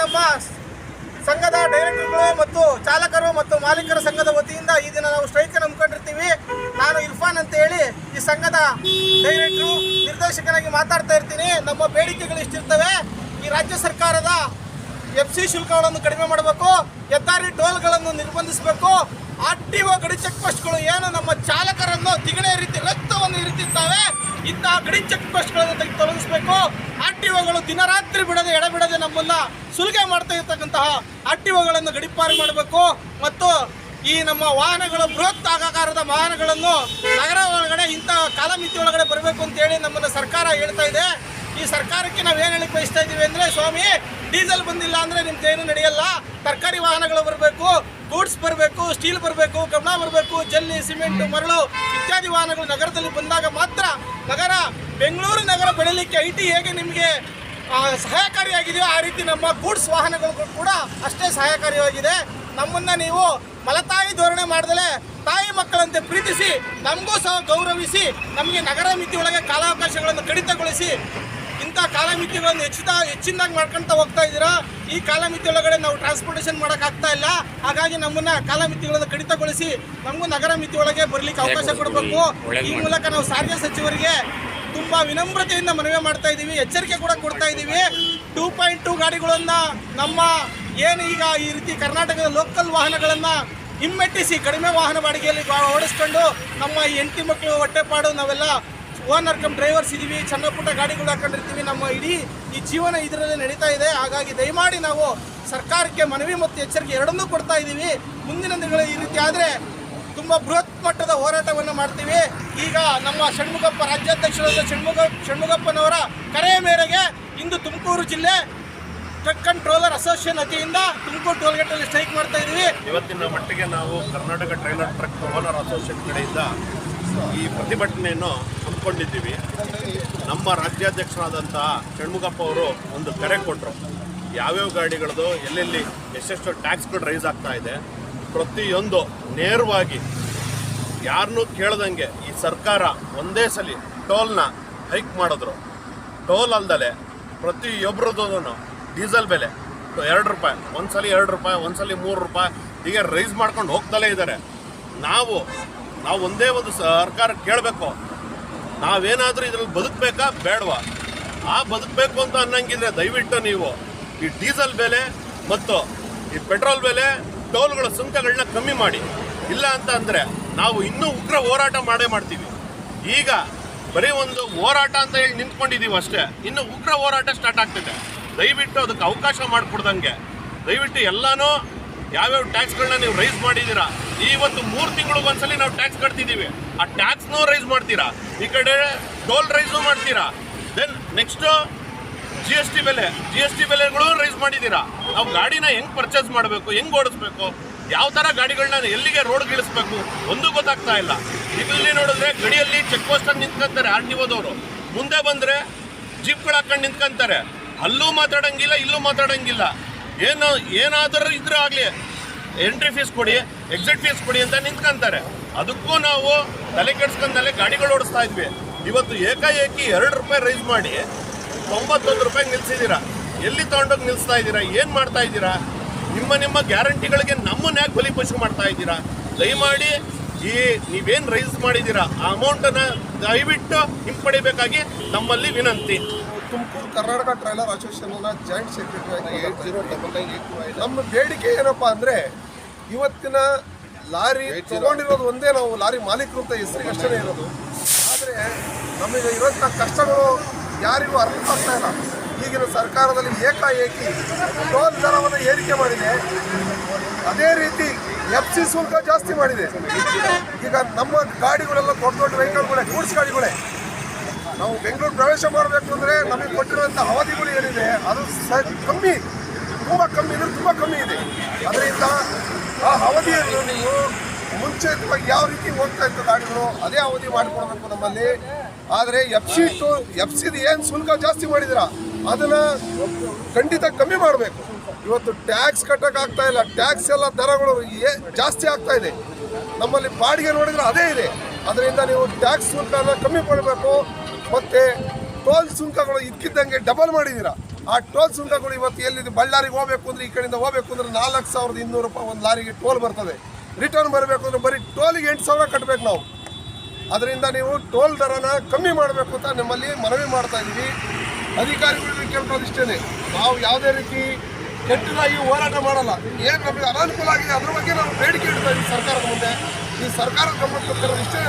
ನಮ್ಮ ಸಂಘದ ಡೈರೆಕ್ಟರ್ಗಳು ಮತ್ತು ಚಾಲಕರು ಮತ್ತು ಮಾಲೀಕರ ಸಂಘದ ವತಿಯಿಂದ ಈ ದಿನ ನಾವು ಸ್ಟ್ರೈಕ್ ಹಮ್ಮಿಕೊಂಡಿರ್ತೀವಿ ನಾನು ಇರ್ಫಾನ್ ಅಂತ ಹೇಳಿ ಈ ಸಂಘದ ಡೈರೆಕ್ಟ್ರು, ನಿರ್ದೇಶಕನಾಗಿ ಮಾತಾಡ್ತಾ ಇರ್ತೀನಿ. ನಮ್ಮ ಬೇಡಿಕೆಗಳು ಇಷ್ಟಿರ್ತವೆ. ಈ ರಾಜ್ಯ ಸರ್ಕಾರದ ಎಫ್ ಸಿ ಶುಲ್ಕಗಳನ್ನು ಕಡಿಮೆ ಮಾಡಬೇಕು. ಹೆದ್ದಾರಿ ಟೋಲ್ಗಳನ್ನು ನಿರ್ಬಂಧಿಸಬೇಕು. ಆರ್ ಟಿ ಒ ಗಡಿ ಚೆಕ್ ಪೋಸ್ಟ್ಗಳು ಏನು ನಮ್ಮ ಚಾಲಕರನ್ನು ತಿಗಣೆ ರೀತಿ ರಕ್ತವನ್ನು ಇರಿತಿದ್ದಾವೆ. ಇಂತಹ ಗಡಿ ಚೆಕ್ ಪೋಸ್ಟ್ಗಳನ್ನು ತೊಲಗಿಸಬೇಕು. ಆರ್ ಟಿ ಒಗಳು ದಿನರಾತ್ರಿ ಬಿಡದೆ, ಎಡಬಿಡದೆ ನಮ್ಮನ್ನ ಸುಲಿಗೆ ಮಾಡ್ತಾ ಇರ್ತಕ್ಕಂತಹ ಆರ್ ಟಿ ಒಗಳನ್ನು ಗಡಿಪಾರು ಮಾಡಬೇಕು. ಮತ್ತು ಈ ನಮ್ಮ ವಾಹನಗಳು ಬೃಹತ್ ಆಕಾರದ ವಾಹನಗಳನ್ನು ನಗರ ಒಳಗಡೆ, ಇಂತಹ ಕಾಲಮಿತಿ ಒಳಗಡೆ ಬರಬೇಕು ಅಂತೇಳಿ ನಮ್ಮನ್ನು ಸರ್ಕಾರ ಹೇಳ್ತಾ ಇದೆ. ಈ ಸರ್ಕಾರಕ್ಕೆ ನಾವು ಏನು ಹೇಳಿಕ್ ಬಯಸ್ತಾ ಇದ್ದೀವಿ ಅಂದ್ರೆ ಸ್ವಾಮಿ ಡೀಸೆಲ್ ಬಂದಿಲ್ಲ ಅಂದ್ರೆ ಏನು ನಡೆಯಲ್ಲ. ತರಕಾರಿ ವಾಹನಗಳು ಬರಬೇಕು ಗೂಡ್ಸ್ ಬರಬೇಕು ಸ್ಟೀಲ್ ಬರಬೇಕು ಕಬ್ಣ ಬರಬೇಕು ಜಲ್ಲಿ ಸಿಮೆಂಟ್ ಮರಳು ಇತ್ಯಾದಿ ವಾಹನಗಳು ನಗರದಲ್ಲಿ ಬಂದಾಗ ಮಾತ್ರ ನಗರ ಬೆಂಗಳೂರು ನಗರ ಬೆಳೀಲಿಕ್ಕೆ ಐ ಟಿ ಹೇಗೆ ನಿಮಗೆ ಆ, ಸಹಾಯಕಾರಿಯಾಗಿದೆಯೋ ಆ ರೀತಿ ನಮ್ಮ ಗೂಡ್ಸ್ ವಾಹನಗಳು ಕೂಡ ಅಷ್ಟೇ ಸಹಾಯಕಾರಿಯಾಗಿದೆ. ನಮ್ಮನ್ನು ನೀವು ಮಲತಾಯಿ ಧೋರಣೆ ಮಾಡಿದಲೆ ತಾಯಿ ಮಕ್ಕಳಂತೆ ಪ್ರೀತಿಸಿ ನಮಗೂ ಸಹ ಗೌರವಿಸಿ ನಮಗೆ ನಗರ ಮಿತಿಯೊಳಗೆ ಕಾಲಾವಕಾಶಗಳನ್ನು ಕಡಿತಗೊಳಿಸಿ ಇಂಥ ಕಾಲಮಿತಿಗಳನ್ನು ಹೆಚ್ಚಿದ ಹೆಚ್ಚಿನದಾಗಿ ಮಾಡ್ಕೊಳ್ತಾ ಹೋಗ್ತಾ ಇದ್ದೀರಾ? ಈ ಕಾಲಮಿತಿ ಒಳಗಡೆ ನಾವು ಟ್ರಾನ್ಸ್ಪೋರ್ಟೇಷನ್ ಮಾಡೋಕ್ಕಾಗ್ತಾ ಆಗ್ತಾ ಇಲ್ಲ. ಹಾಗಾಗಿ ನಮ್ಮನ್ನ ಕಾಲಮಿತಿಗಳನ್ನು ಕಡಿತಗೊಳಿಸಿ ನಮಗೂ ನಗರ ಮಿತಿ ಒಳಗೆ ಬರ್ಲಿಕ್ಕೆ ಅವಕಾಶ ಕೊಡಬೇಕು. ಈ ಮೂಲಕ ನಾವು ಸಾರಿಗೆ ಸಚಿವರಿಗೆ ತುಂಬ ವಿನಮ್ರತೆಯಿಂದ ಮನವಿ ಮಾಡ್ತಾ ಇದ್ದೀವಿ. ಎಚ್ಚರಿಕೆ ಕೂಡ ಕೊಡ್ತಾ ಇದ್ದೀವಿ. ಟೂ ಪಾಯಿಂಟ್ ಟೂ ಗಾಡಿಗಳನ್ನು ನಮ್ಮ ಏನು ಈಗ ಈ ರೀತಿ ಕರ್ನಾಟಕದ ಲೋಕಲ್ ವಾಹನಗಳನ್ನು ಹಿಮ್ಮೆಟ್ಟಿಸಿ ಕಡಿಮೆ ವಾಹನ ಬಾಡಿಗೆಯಲ್ಲಿ ಓಡಿಸ್ಕೊಂಡು ನಮ್ಮ ಈ ಹೆಂಡತಿ ಮಕ್ಕಳು ಹೊಟ್ಟೆಪಾಡು ನಾವೆಲ್ಲ ಓನರ್ ಕಮ್ ಡ್ರೈವರ್ಸ್ ಇದೀವಿ ಸಣ್ಣ ಪುಟ್ಟ ಗಾಡಿಗಳು ಹಾಕೊಂಡಿರ್ತೀವಿ, ನಮ್ಮ ಇಡೀ ಈ ಜೀವನ ಇದರಲ್ಲಿ ನಡೀತಾ ಇದೆ. ಹಾಗಾಗಿ ದಯಮಾಡಿ ನಾವು ಸರ್ಕಾರಕ್ಕೆ ಮನವಿ ಮತ್ತು ಎಚ್ಚರಿಕೆ ಎರಡನ್ನೂ ಕೊಡ್ತಾ ಇದ್ದೀವಿ ಮುಂದಿನ ದಿನಗಳು ಈ ರೀತಿ ಆದರೆ ತುಂಬ ಬೃಹತ್ ಮಟ್ಟದ ಹೋರಾಟವನ್ನು ಮಾಡ್ತೀವಿ. ಈಗ ನಮ್ಮ ಷಣ್ಮುಖಪ್ಪ ರಾಜ್ಯಾಧ್ಯಕ್ಷರಾದ ಷಣ್ಮುಖ ಷಣ್ಮುಖಪ್ಪನವರ ಕರೆಯ ಮೇರೆಗೆ ಇಂದು ತುಮಕೂರು ಜಿಲ್ಲೆ ಟ್ರಕ್ ಕಂಟ್ರೋಲರ್ ಅಸೋಸಿಯೇಷನ್ ವತಿಯಿಂದ ತುಮಕೂರು ಟೋಲ್ಗೇಟಲ್ಲಿ ಸ್ಟ್ರೈಕ್ ಮಾಡ್ತಾ ಇದ್ದೀವಿ ಇವತ್ತಿನ ಮಟ್ಟಿಗೆ ನಾವು Karnataka trailer truck owner association ಕಡೆಯಿಂದ ಈ ಪ್ರತಿಭಟನೆಯನ್ನು ಹಮ್ಮಿಕೊಂಡಿದ್ದೀವಿ. ನಮ್ಮ ರಾಜ್ಯಾಧ್ಯಕ್ಷರಾದಂತಹ ಷಣ್ಮುಖಪ್ಪ ಅವರು ಒಂದು ಕರೆ ಕೊಟ್ಟರು ಯಾವ್ಯಾವ ಗಾಡಿಗಳದು ಎಲ್ಲೆಲ್ಲಿ ಎಷ್ಟೆಷ್ಟು ಟ್ಯಾಕ್ಸ್ಗಳು ರೈಸ್ ಆಗ್ತಾ ಇದೆ, ಪ್ರತಿಯೊಂದು ನೇರವಾಗಿ ಯಾರನ್ನೂ ಕೇಳ್ದಂಗೆ ಈ ಸರ್ಕಾರ ಒಂದೇ ಸಲ ಟೋಲ್ನ ಹೈಕ್ ಮಾಡಿದ್ರು. ಟೋಲ್ ಅಲ್ದಲೆ ಪ್ರತಿಯೊಬ್ಬರದ್ದು ಡೀಸೆಲ್ ಬೆಲೆ ಎರಡು ರೂಪಾಯಿ, ಒಂದ್ಸಲಿ ಎರಡು ರೂಪಾಯಿ, ಒಂದ್ಸಲಿ ಮೂರು ರೂಪಾಯಿ ಹೀಗೆ ರೈಸ್ ಮಾಡ್ಕೊಂಡು ಹೋಗ್ತಲೇ ಇದ್ದಾರೆ. ನಾವು ನಾವು ಒಂದೇ ಒಂದು ಸರ್ಕಾರ ಕೇಳಬೇಕು. ನಾವೇನಾದರೂ ಇದ್ರಲ್ಲಿ ಬದುಕಬೇಕಾ? ಬೇಡವಾ. ಆ ಬದುಕಬೇಕು ಅಂತ ಅನ್ನಂಗಿದ್ರೆ ದಯವಿಟ್ಟು ನೀವು ಈ ಡೀಸೆಲ್ ಬೆಲೆ ಮತ್ತು ಈ ಪೆಟ್ರೋಲ್ ಬೆಲೆ ಟೋಲ್ಗಳ ಸುಂಕಗಳನ್ನ ಕಮ್ಮಿ ಮಾಡಿ. ಇಲ್ಲ ಅಂತ ಅಂದರೆ ನಾವು ಇನ್ನೂ ಉಗ್ರ ಹೋರಾಟ ಮಾಡೇ ಮಾಡ್ತೀವಿ. ಈಗ ಬರೀ ಒಂದು ಹೋರಾಟ ಅಂತ ಹೇಳಿ ನಿಂತ್ಕೊಂಡಿದ್ದೀವಿ ಅಷ್ಟೇ. ಇನ್ನು ಉಗ್ರ ಹೋರಾಟ ಸ್ಟಾರ್ಟ್ ಆಗ್ತಿದೆ. ದಯವಿಟ್ಟು ಅದಕ್ಕೆ ಅವಕಾಶ ಮಾಡಿಕೊಡ್ದಂಗೆ. ದಯವಿಟ್ಟು ಎಲ್ಲಾನು ಯಾವ್ಯಾವ ಟ್ಯಾಕ್ಸ್ಗಳನ್ನ ನೀವು ರೈಸ್ ಮಾಡಿದ್ದೀರಾ? ಇವತ್ತು ಮೂರು ತಿಂಗಳಿಗೆ ಒಂದ್ಸಲಿ ನಾವು ಟ್ಯಾಕ್ಸ್ ಕಟ್ತಿದ್ದೀವಿ ಆ ಟ್ಯಾಕ್ಸ್ನೂ ರೈಸ್ ಮಾಡ್ತೀರಾ? ಈ ಕಡೆ ಟೋಲ್ ರೈಸು ಮಾಡ್ತೀರಾ? Then next G S T ಬೆಲೆ ಜಿ ಎಸ್ ಟಿ ಬೆಲೆಗಳು ರೈಸ್ ಮಾಡಿದ್ದೀರಾ? ನಾವು ಗಾಡಿನ ಹೆಂಗ್ ಪರ್ಚೇಸ್ ಮಾಡಬೇಕು, ಹೆಂಗ್ ಓಡಿಸ್ಬೇಕು, ಯಾವ ತರ ಗಾಡಿಗಳನ್ನ ಎಲ್ಲಿಗೆ ರೋಡ್ ಗಿಳಿಸ್ಬೇಕು, ಒಂದು ಗೊತ್ತಾಗ್ತಾ ಇಲ್ಲ. ಇಲ್ಲಿ ನೋಡಿದ್ರೆ ಗಡಿಯಲ್ಲಿ ಚೆಕ್ ಪೋಸ್ಟ್ ಅಲ್ಲಿ ನಿಂತ್ಕೊಂತಾರೆ ಆರ್ ಟಿ ಓದವರು ಮುಂದೆ ಬಂದ್ರೆ ಜೀಪ್ಗಳು ಹಾಕೊಂಡು ನಿಂತ್ಕೊಂತಾರೆ. ಅಲ್ಲೂ ಮಾತಾಡಂಗಿಲ್ಲ, ಇಲ್ಲೂ ಮಾತಾಡಂಗಿಲ್ಲ. ಏನು ಏನಾದರೂ ಇದ್ರೆ ಆಗಲಿ ಎಂಟ್ರಿ ಫೀಸ್ ಕೊಡಿ ಎಕ್ಸಿಟ್ ಫೀಸ್ ಕೊಡಿ ಅಂತ ನಿಂತ್ಕೊಂತಾರೆ. ಅದಕ್ಕೂ ನಾವು ತಲೆ ಕೆಡ್ಸ್ಕೊಂಡಲ್ಲೇ ಗಾಡಿಗಳು ಓಡಿಸ್ತಾ ಇದ್ವಿ. ಇವತ್ತು ಏಕಾಏಕಿ ಎರಡು ರೂಪಾಯಿ ರೈಸ್ ಮಾಡಿ, ತೊಂಬತ್ತೊಂದು ರೂಪಾಯಿ ನಿಲ್ಸಿದ್ದೀರಾ ಎಲ್ಲಿ ತಗೊಂಡೋಗಿ ನಿಲ್ಲಿಸ್ತಾ ಇದ್ದೀರಾ? ಏನು ಮಾಡ್ತಾ ಇದ್ದೀರಾ? ನಿಮ್ಮ ನಿಮ್ಮ ಗ್ಯಾರಂಟಿಗಳಿಗೆ ನಮ್ಮನ್ನ ಯಾಕೆ ಬಲಿಪಶು ಮಾಡ್ತಾ ಇದ್ದೀರಾ? ದಯಮಾಡಿ ಈ ನೀವೇನು ರೈಸ್ ಮಾಡಿದ್ದೀರಾ? ಆ ಅಮೌಂಟನ್ನು ದಯವಿಟ್ಟು ಹಿಂಪಡಿಬೇಕಾಗಿ ನಮ್ಮಲ್ಲಿ ವಿನಂತಿ. Tumakuru Karnataka trailer association joint secretary eight zero double nine eight ನಮ್ಮ ಬೇಡಿಕೆ ಏನಪ್ಪಾ ಅಂದ್ರೆ ಇವತ್ತಿನ ಲಾರಿ ತಗೊಂಡಿರೋದು ಒಂದೇ ನಾವು ಲಾರಿ ಮಾಲೀಕರು ಅಂತ ಹೆಸರಿಗೆ ಅಷ್ಟೇ ಇರೋದು. ಆದರೆ ನಮಗೆ ಇರೋಂಥ ಕಷ್ಟಗಳು ಯಾರಿಗೂ ಅರ್ಥ ಆಗ್ತಾ ಇಲ್ಲ. ಈಗಿನ ಸರ್ಕಾರದಲ್ಲಿ ಏಕಾಏಕಿ ಟೋಲ್ ದರವನ್ನು ಏರಿಕೆ ಮಾಡಿದೆ. ಅದೇ ರೀತಿ ಎಫ್ ಸಿ ಶುಲ್ಕ ಜಾಸ್ತಿ ಮಾಡಿದೆ. ಈಗ ನಮ್ಮ ಗಾಡಿಗಳೆಲ್ಲ ದೊಡ್ಡ ದೊಡ್ಡ ವೆಹಿಕಲ್ಗಳೇ ಗೂಡ್ಸ್ ಗಾಡಿಗಳೇ. ನಾವು ಬೆಂಗಳೂರು ಪ್ರವೇಶ ಮಾಡಬೇಕು ಅಂದರೆ ನಮಗೆ ಕೊಟ್ಟಿರುವಂಥ ಅವಧಿಗಳು ಏನಿದೆ, ಅದು ಸ ಕಮ್ಮಿ, ತುಂಬ ಕಮ್ಮಿ ಅಂದರೆ ತುಂಬ ಕಮ್ಮಿ ಇದೆ. ಅದರಿಂದ ಆ ಅವಧಿಯನ್ನು ನೀವು ಮುಂಚಿತವಾಗಿ ಯಾವ ರೀತಿ ಹೋಗ್ತಾ ಇತ್ತು ಗಾಡಿಗಳು ಅದೇ ಅವಧಿ ಮಾಡಿಕೊಡ್ಬೇಕು ನಮ್ಮಲ್ಲಿ. ಆದರೆ ಎಫ್ ಸಿ ಟು ಎಫ್ ಸಿದು ಏನು ಶುಲ್ಕ ಜಾಸ್ತಿ ಮಾಡಿದಿರ ಅದನ್ನು ಖಂಡಿತ ಕಮ್ಮಿ ಮಾಡಬೇಕು. ಇವತ್ತು ಟ್ಯಾಕ್ಸ್ ಕಟ್ಟೋಕ್ಕಾಗ್ತಾ ಇಲ್ಲ ಟ್ಯಾಕ್ಸ್ ಎಲ್ಲ ದರಗಳು ಜಾಸ್ತಿ ಆಗ್ತಾ ಇದೆ. ನಮ್ಮಲ್ಲಿ ಬಾಡಿಗೆ ನೋಡಿದ್ರೆ ಅದೇ ಇದೆ. ಅದರಿಂದ ನೀವು ಟ್ಯಾಕ್ಸ್ ಶುಲ್ಕನ ಕಮ್ಮಿ ಮಾಡಬೇಕು. ಮತ್ತೆ ಟೋಲ್ ಸುಂಕಗಳು ಇದ್ಕಿದ್ದಂಗೆ ಡಬಲ್ ಮಾಡಿದ್ದೀರಾ ಆ ಟೋಲ್ ಸುಂಕಗಳು ಇವತ್ತು ಎಲ್ಲಿದೆ? ಬಳ್ಳಾರಿಗೆ ಹೋಗ್ಬೇಕು ಅಂದ್ರೆ ಈ ಕಡೆಯಿಂದ ಹೋಗ್ಬೇಕು ಅಂದ್ರೆ ನಾಲ್ಕು ಸಾವಿರದ ಇನ್ನೂರು ರೂಪಾಯಿ ಒಂದು ಲಾರಿಗೆ ಟೋಲ್ ಬರ್ತದೆ. ರಿಟರ್ನ್ ಬರಬೇಕು ಅಂದ್ರೆ ಬರೀ ಟೋಲಿಗೆ ಎಂಟು ಸಾವಿರ ಕಟ್ಟಬೇಕು ನಾವು. ಅದರಿಂದ ನೀವು ಟೋಲ್ ದರನ ಕಮ್ಮಿ ಮಾಡಬೇಕು ಅಂತ ನಮ್ಮಲ್ಲಿ ಮನವಿ ಮಾಡ್ತಾ ಇದ್ದೀವಿ. ಅಧಿಕಾರಿಗಳಿಗೆ ಕೇಳ್ಕೊಳ್ಳೋದು ಇಷ್ಟೇ ನಾವು ಯಾವುದೇ ರೀತಿ ಕೆಟ್ಟದಾಗಿ ಹೋರಾಟ ಮಾಡಲ್ಲ. ಏನು ನಮಗೆ ಅನಾನುಕೂಲ ಆಗಿದೆ ಅದ್ರ ಬಗ್ಗೆ ನಾವು ಬೇಡಿಕೆ ಇಡ್ತಾ ಇದ್ದೀವಿ ಸರ್ಕಾರದ ಮುಂದೆ. ಈ ಸರ್ಕಾರದ ಗಮನಕ್ಕೆ ಇಷ್ಟೇ.